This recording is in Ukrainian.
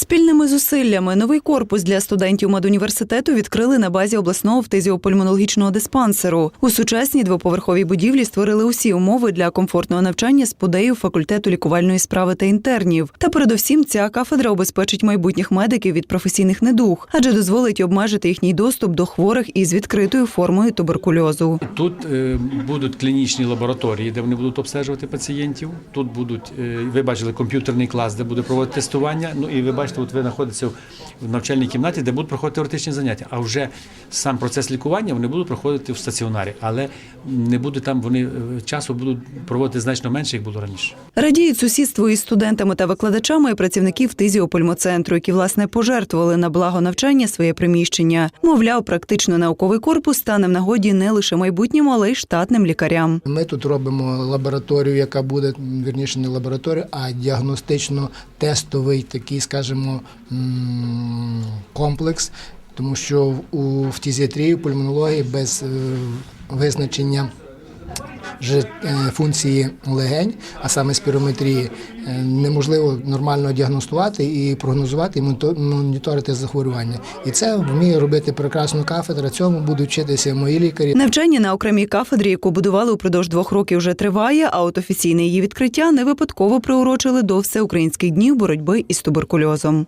Спільними зусиллями новий корпус для студентів медуніверситету відкрили на базі обласного фтизіопульмонологічного диспансеру. У сучасній двоповерховій будівлі створили усі умови для комфортного навчання спудеїв факультету лікувальної справи та інтернів. Та передусім ця кафедра обезпечить майбутніх медиків від професійних недуг, адже дозволить обмежити їхній доступ до хворих із відкритою формою туберкульозу. Тут е, будуть клінічні лабораторії, де вони будуть обстежувати пацієнтів. Тут будуть, е, ви бачили, комп'ютерний клас, де буде проводити тестування. Ну і ви бачите, от ви знаходитеся в- в навчальній кімнаті, де будуть проходити теоретичні заняття. А вже сам процес лікування вони будуть проходити в стаціонарі, але не буде там вони е, часу будуть проводити значно менше, як було раніше. Радіють сусідству із студентами та викладачами і працівників фтизіопульмоцентру, які власне пожертвували на благо навчання своє приміщення. Мовляв, практично науковий корпус стане в нагоді не лише майбутньому, але й штатним лікарям. Ми тут робимо лабораторію, яка буде вірніше не лабораторія, а діагностично-тестовий такий, скажімо, м, комплекс. Тому що у фтізіатрії, пульмонології без е, визначення функції легень, а саме спірометрії, е, неможливо нормально діагностувати і прогнозувати і моніторити захворювання. І це вміє робити прекрасно кафедра. Цьому будуть вчитися мої лікарі. Навчання на окремій кафедрі, яку будували упродовж двох років, вже триває. А от офіційне її відкриття не випадково приурочили до всеукраїнських днів боротьби із туберкульозом.